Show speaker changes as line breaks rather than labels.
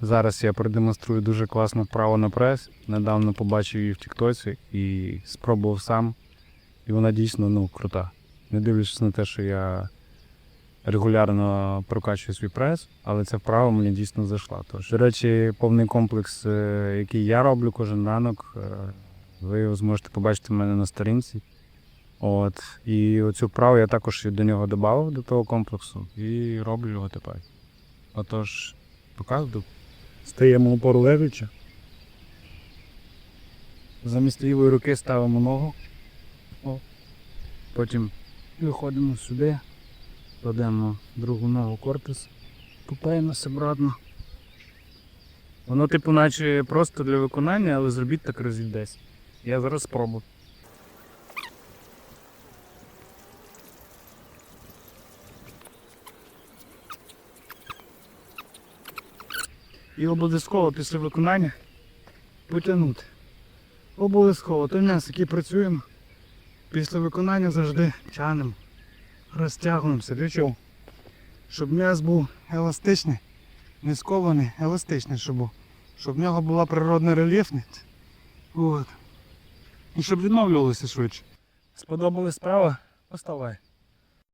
Зараз я продемонструю дуже класну вправу на прес. Недавно побачив її в Тіктоці і спробував сам. І вона дійсно ну, крута. Не дивлячись на те, що я регулярно прокачую свій прес, але ця вправа мені дійсно зайшла. Тож, до речі, повний комплекс, е, який я роблю кожен ранок, е, ви його зможете побачити в мене на сторінці. От. І оцю вправу я також до нього додав до того комплексу і роблю його тепер. Отож, показую. Стаємо опору лежачи. Замість лівої руки ставимо ногу. О. Потім виходимо сюди, кладемо другу ногу корпус, купаємося обратно. Воно, типу, наче просто для виконання, але зробіть так разів 10. Я зараз спробую. І обов'язково після виконання потягнути. Обов'язково. Той м'яс, який працюємо, після виконання завжди тягнемо, розтягуємося. Для чого? Щоб м'яз був еластичний, не скований, еластичний, щоб. Щоб в нього була природна рельєфність. От. І щоб відновлювалося швидше. Сподобалась справа? Поставай.